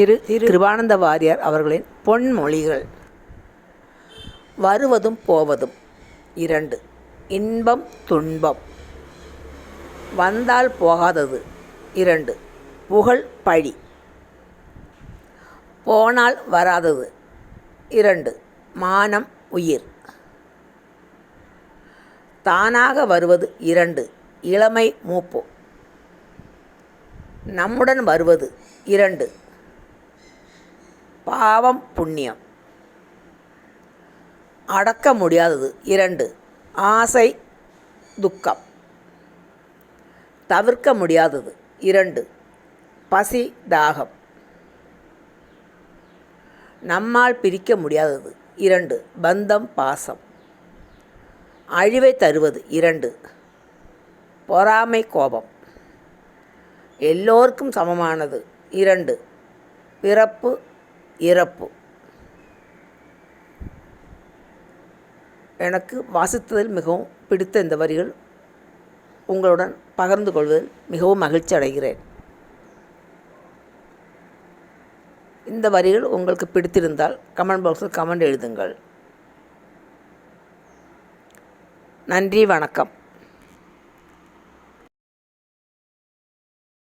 திரு திரு கிருபானந்த வாரியார் அவர்களின் பொன்மொழிகள். வருவதும் போவதும். இரண்டு இன்பம் துன்பம். வந்தால் போகாதது. இரண்டு புகழ் பழி. போனால் வராதது. இரண்டு மானம் உயிர். தானாக வருவது இரண்டு இளமை மூப்பு. நம்முடன் வருவது இரண்டு பாவம் புண்ணியம். அடக்க முடியாதது. இரண்டு ஆசை துக்கம். தவிர்க்க முடியாதது. இரண்டு பசி தாகம். நம்மால் பிரிக்க முடியாதது. இரண்டு பந்தம் பாசம். அழிவை தருவது. இரண்டு பொறாமை கோபம். எல்லோருக்கும் சமமானது. இரண்டு பிறப்பு இறப்பு. எனக்கு வாசித்ததில் மிகவும் பிடித்த இந்த வரிகள் உங்களுடன் பகிர்ந்து கொள்வதில் மிகவும் மகிழ்ச்சி அடைகிறேன். இந்த வரிகள் உங்களுக்கு பிடித்திருந்தால் கமெண்ட் பாக்ஸில் கமெண்ட் எழுதுங்கள். நன்றி வணக்கம்.